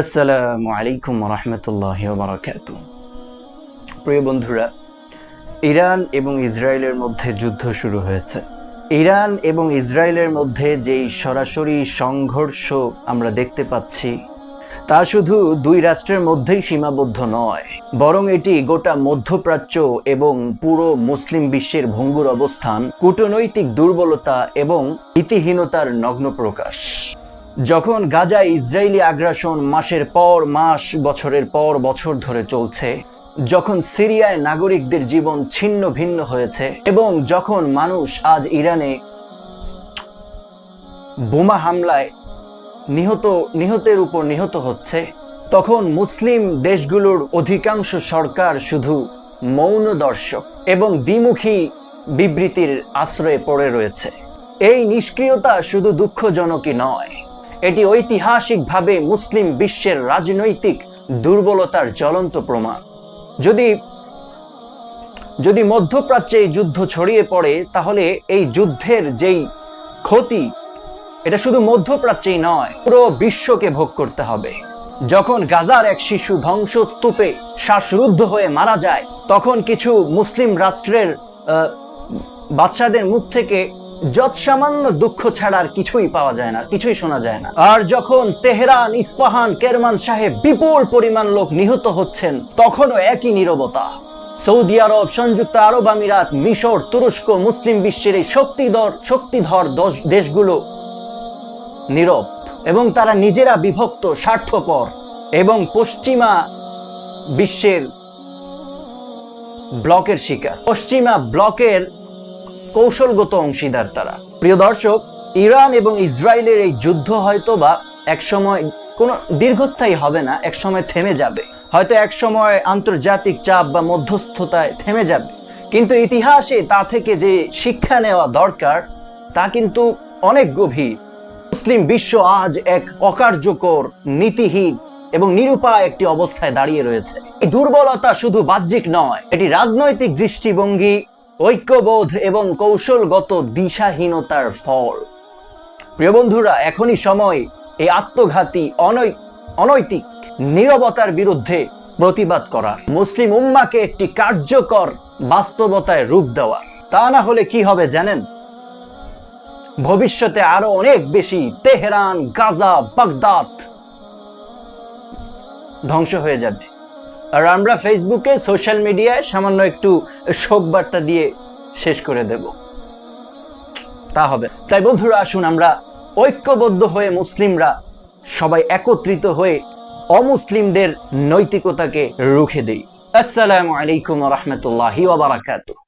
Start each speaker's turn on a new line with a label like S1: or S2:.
S1: আসসালামু আলাইকুম রহমতুল্লাহ বারাকাতু প্রিয় বন্ধুরা, ইরান এবং ইসরায়েলের মধ্যে যুদ্ধ শুরু হয়েছে। ইরান এবং ইসরায়েলের মধ্যে যেই সরাসরি সংঘর্ষ আমরা দেখতে পাচ্ছি, তা শুধু দুই রাষ্ট্রের মধ্যেই সীমাবদ্ধ নয়, বরং এটি গোটা মধ্যপ্রাচ্য এবং পুরো মুসলিম বিশ্বের ভঙ্গুর অবস্থান, কূটনৈতিক দুর্বলতা এবং নীতিহীনতার নগ্ন প্রকাশ যখন গাজায় ইসরায়েলি আগ্রাসন মাসের পর মাস, বছরের পর বছর ধরে চলছে, যখন সিরিয়ায় নাগরিকদের জীবন ছিন্ন ভিন্ন হয়েছে এবং যখন মানুষ আজ ইরানে বোমা হামলায় নিহত, নিহতের উপর নিহত হচ্ছে, তখন মুসলিম দেশগুলোর অধিকাংশ সরকার শুধু মৌন দর্শক এবং দ্বিমুখী বিবৃতির আশ্রয়ে পড়ে রয়েছে। এই নিষ্ক্রিয়তা শুধু দুঃখজনকই নয়। এটি ঐতিহাসিকভাবে মুসলিম বিশ্বের রাজনৈতিক দুর্বলতার জ্বলন্ত প্রমাণ। যদি যদি মধ্যপ্রাচ্যে এই যুদ্ধ ছড়িয়ে পড়ে, তাহলে এই যুদ্ধের যেই ক্ষতি, এটা শুধু মধ্যপ্রাচ্যেই নয়, পুরো বিশ্বকে ভোগ করতে হবে। যখন গাজার এক শিশু ধ্বংসস্তূপে শ্বাসরুদ্ধ হয়ে মারা যায়, তখন কিছু মুসলিম রাষ্ট্রের বাদশাদের মুখ থেকে যৎসামান্য দুঃখ ছাড়া আর কিছুই পাওয়া যায় না, কিছুই শোনা যায় না। আর যখন তেহরান, ইস্পাহান, কেরমান সাহেব বিপুল পরিমাণ লোক নিহত হচ্ছেন, তখনও একই নীরবতা। সৌদি আরব, সংযুক্ত আরব আমিরাত, মিশর, তুরস্ক, মুসলিম বিশ্বের এই শক্তিধর শক্তিধর দেশগুলো নীরব এবং তারা নিজেরা বিভক্ত, স্বার্থপর এবং পশ্চিমা বিশ্বের ব্লকের শিকার। পশ্চিমা ব্লকের কৌশলগত অংশীদার তারা। প্রিয় দর্শক, ইরান এবং ইসরায়েলের এই যুদ্ধ হয়তো বা একসময় কোনো দীর্ঘস্থায়ী হবে না, একসময় থেমে যাবে। হয়তো একসময় আন্তর্জাতিক চাপ বা মধ্যস্থতায় থেমে যাবে। কিন্তু ইতিহাসে তা থেকে যে শিক্ষা নেওয়া দরকার, তা কিন্তু অনেক গভীর। মুসলিম বিশ্ব আজ এক অকার্যকর, নীতিহীন এবং নিরুপায় একটি অবস্থায় দাঁড়িয়ে রয়েছে। এই দুর্বলতা শুধু বাহ্যিক নয়, এটি রাজনৈতিক দৃষ্টিভঙ্গি ঐক্যবোধ এবং কৌশলগত দিশাহীনতার ফল। প্রিয় বন্ধুরা, এখনই সময় এই আত্মঘাতী অনৈতিক নীরবতার বিরুদ্ধে প্রতিবাদ করার। মুসলিম উম্মাকে একটি কার্যকর বাস্তবতায় রূপ দেওয়া। তা না হলে কি হবে জানেন? ভবিষ্যতে আরও অনেক বেশি তেহরান, গাজা, বাগদাদ ধ্বংস হয়ে যাবে। আর আমরা ফেসবুকে সোশ্যাল মিডিয়ায় সামান্য একটু শোক বার্তা দিয়ে শেষ করে দেব। তা হবে। তাই বন্ধুরা, আসুন আমরা ঐক্যবদ্ধ হয়ে মুসলিমরা সবাই একত্রিত হয়ে অমুসলিমদের নৈতিকতাকে রুখে দেই। আসসালামু আলাইকুম রহমতুল্লাহি ওয়া বারাকাতুহু।